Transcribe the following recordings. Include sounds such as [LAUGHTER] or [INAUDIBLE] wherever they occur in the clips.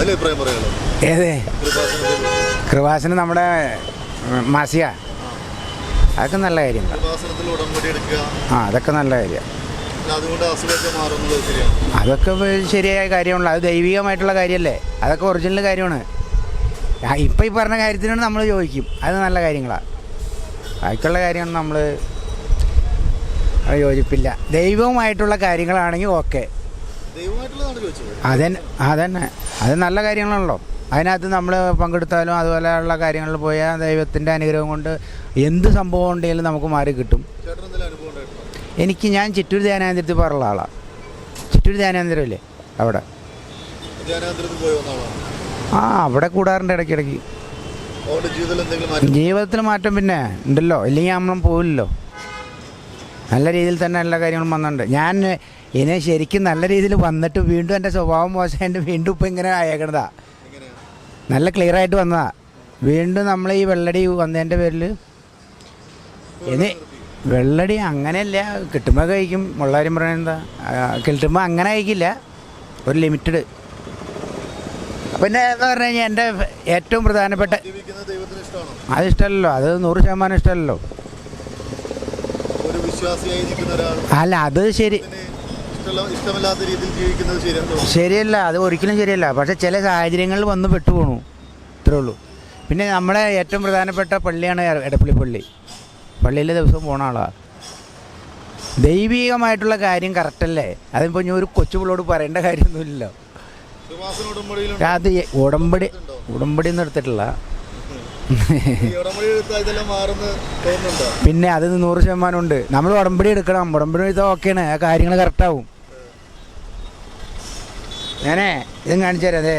അഭിപ്രായം പറയാലോ ഏത്? കൃപാസനം നമ്മുടെ മാസിയ. അതൊക്കെ നല്ല കാര്യങ്ങൾ എടുക്കുക. ആ അതൊക്കെ നല്ല കാര്യം. ശരിയാണ്. അതൊക്കെ ശരിയായ കാര്യമുള്ള അത് ദൈവികമായിട്ടുള്ള കാര്യമല്ലേ അതൊക്കെ ഒറിജിനൽ കാര്യമാണ്. ഇപ്പം ഈ പറഞ്ഞ കാര്യത്തിനാണ് നമ്മൾ ചോദിക്കും അത് നല്ല കാര്യങ്ങളാണ് ബാക്കിയുള്ള കാര്യമാണ് നമ്മൾ യോജിപ്പില്ല. ദൈവവുമായിട്ടുള്ള കാര്യങ്ങളാണെങ്കിൽ ഓക്കെ. അതന്നെ അതന്നെ. അത് നല്ല കാര്യങ്ങളാണല്ലോ. അതിനകത്ത് നമ്മൾ പങ്കെടുത്താലും അതുപോലെയുള്ള കാര്യങ്ങളിൽ പോയാൽ ദൈവത്തിന്റെ അനുഗ്രഹം കൊണ്ട് എന്ത് സംഭവം ഉണ്ടെങ്കിലും നമുക്ക് മാറി കിട്ടും. എനിക്ക് ഞാൻ ചിറ്റൂർ ധ്യാനാന്തരത്തിൽ പോലുള്ള ആളാണ് ചിറ്റൂർ ധ്യാനാന്തരമില്ലേ അവിടെ? ആ അവിടെ കൂടാറുണ്ട് ഇടയ്ക്കിടയ്ക്ക്. ജീവിതത്തിൽ മാറ്റം? പിന്നെ ഉണ്ടല്ലോ. ഇല്ലെങ്കിൽ നമ്മളും പോവില്ലല്ലോ. നല്ല രീതിയിൽ തന്നെ എല്ലാ കാര്യങ്ങളും വന്നിട്ടുണ്ട്. ഞാൻ ഇനി ശരിക്കും നല്ല രീതിയിൽ വന്നിട്ട് വീണ്ടും എന്റെ സ്വഭാവം മോശമായിട്ട് വീണ്ടും ഇപ്പം ഇങ്ങനെ അയക്കണതാ നല്ല ക്ലിയർ ആയിട്ട് വന്നതാ. വീണ്ടും നമ്മൾ ഈ വെള്ളടി വന്നതിന്റെ പേരിൽ ഇനി വെള്ളടി അങ്ങനെയല്ല കിട്ടുമ്പോൾ കഴിക്കും. മുള്ളാരും എന്താ കിട്ടുമ്പോൾ അങ്ങനെ കഴിക്കില്ല. ഒരു ലിമിറ്റഡ്. പിന്നെ എന്ന് പറഞ്ഞു കഴിഞ്ഞാൽ എന്റെ ഏറ്റവും പ്രധാനപ്പെട്ട ഇഷ്ടമാണോ? അത് നൂറ് ശതമാനം ഇഷ്ടമല്ലോ അല്ല അത് ശരി. ഇഷ്ടമില്ലാത്ത രീതിയിൽ ജീവിക്കുന്നത് ശരിയല്ല അത് ഒരിക്കലും ശരിയല്ല. പക്ഷെ ചില സാഹചര്യങ്ങളിൽ വന്ന് പെട്ടുപോണു. ഇത്രേ ഉള്ളൂ. പിന്നെ നമ്മളെ ഏറ്റവും പ്രധാനപ്പെട്ട പള്ളിയാണ് എടപ്പള്ളി പള്ളി. പള്ളിയിലെ ദിവസം പോണ ആളാ. ദൈവികമായിട്ടുള്ള കാര്യം കറക്റ്റല്ലേ അതിപ്പോൾ ഞാൻ ഒരു കൊച്ചുപിള്ളോട് പറയേണ്ട കാര്യമൊന്നുമില്ലല്ലോ. അത് ഉടമ്പടി ഉടമ്പടി ഒന്നും എടുത്തിട്ടില്ല. പിന്നെ അത് നൂറ് ശതമാനം ഉണ്ട് നമ്മൾ ഉടമ്പടി എടുക്കണം. ഉടമ്പടി എടുത്താൽ ഓക്കെയാണ് ആ കാര്യങ്ങൾ കറക്റ്റാവും ഞാനേ ഇതും കാണിച്ചു തരാം അതെ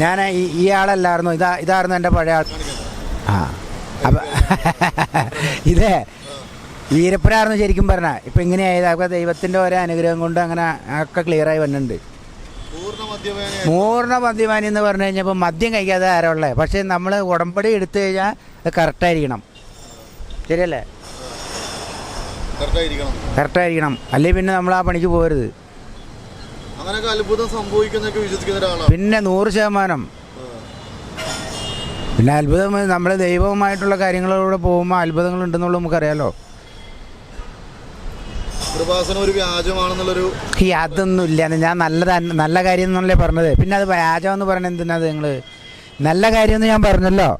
ഞാൻ ഈ ഈ ആളല്ലായിരുന്നു ഇതാ ഇതായിരുന്നു എന്റെ പഴയ ആൾ. ആ അപ്പം [LAUGHS] ഇതേ ഈരപ്പനായിരുന്നു ശരിക്കും പറഞ്ഞ. ഇപ്പം ഇങ്ങനെയായത് അപ്പം ദൈവത്തിന്റെ ഓരോ അനുഗ്രഹം കൊണ്ട് അങ്ങനെ ഒക്കെ ക്ലിയറായി വന്നിട്ടുണ്ട്. പൂർണ മദ്യപാനി എന്ന് പറഞ്ഞു കഴിഞ്ഞപ്പോൾ മദ്യം കഴിക്കാതെ ആരുള്ളത് പക്ഷേ നമ്മൾ ഉടമ്പടി എടുത്തു കഴിഞ്ഞാൽ അത് കറക്റ്റായിരിക്കണം ശരിയല്ലേ? കറക്റ്റായിരിക്കണം അല്ലെങ്കിൽ പിന്നെ നമ്മൾ ആ പണിക്ക് പോകരുത്. അങ്ങനെയൊക്കെ അത്ഭുതം സംഭവിക്കുന്നൊക്കെ വിശ്വസിക്കുന്ന ഒരാളാണ്. പിന്നെ നൂറ് ശതമാനം. പിന്നെ അത്ഭുതം നമ്മൾ ദൈവവുമായിട്ടുള്ള കാര്യങ്ങളിലൂടെ പോകുമ്പോൾ അത്ഭുതങ്ങളുണ്ടെന്നുള്ളത് നമുക്കറിയാലോ. കൃപാസനം ഒരു വ്യാജമാണെന്നുള്ളൊരു ഈ അതൊന്നും ഇല്ല ഞാൻ നല്ലത് നല്ല കാര്യം എന്നല്ലേ പറഞ്ഞത്. പിന്നെ അത് വ്യാജം എന്ന് പറഞ്ഞ എന്തിനാ നിങ്ങൾ നല്ല കാര്യമെന്ന് ഞാൻ പറഞ്ഞല്ലോ.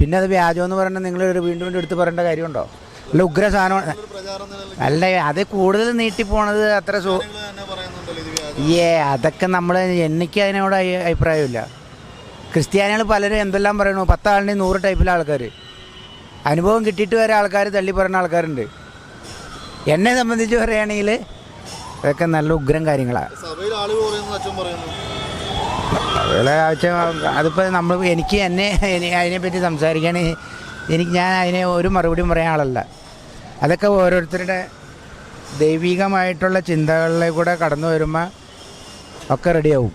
പിന്നെ അത് വ്യാജം എന്ന് പറഞ്ഞാൽ നിങ്ങൾ വീണ്ടും വീണ്ടും എടുത്ത് പറയേണ്ട കാര്യമുണ്ടോ? അല്ല ഉഗ്ര സാധനം അല്ല അത് കൂടുതൽ നീട്ടിപ്പോണത് അത്ര സു കാര്യങ്ങൾ തന്നെ പറയുന്നുണ്ടല്ലോ ഇത് വ്യാജം ഏ അതൊക്കെ നമ്മൾ എനിക്ക് അതിനോട് അഭിപ്രായമില്ല. ക്രിസ്ത്യാനികൾ പലരും എന്തെല്ലാം പറയണു? പത്താളിന് നൂറ് ടൈപ്പിലെ ആൾക്കാർ അനുഭവം കിട്ടിയിട്ട് വരെ ആൾക്കാർ തള്ളി പറയുന്ന ആൾക്കാരുണ്ട്. എന്നെ സംബന്ധിച്ച് പറയുകയാണെങ്കിൽ അതൊക്കെ നല്ല ഉഗ്രം കാര്യങ്ങളാണ് ആവശ്യം അതിപ്പോൾ നമ്മൾ എനിക്ക് എന്നെ എനി- അതിനെപ്പറ്റി സംസാരിക്കുകയാണെങ്കിൽ എനിക്ക് ഞാൻ അതിനെ ഒരു മറുപടിയും പറയാൻ ആളല്ല. അതൊക്കെ ഓരോരുത്തരുടെ ദൈവികമായിട്ടുള്ള ചിന്തകളിലെ കൂടെ കടന്നു വരുമ്പോൾ ഒക്കെ റെഡിയാവും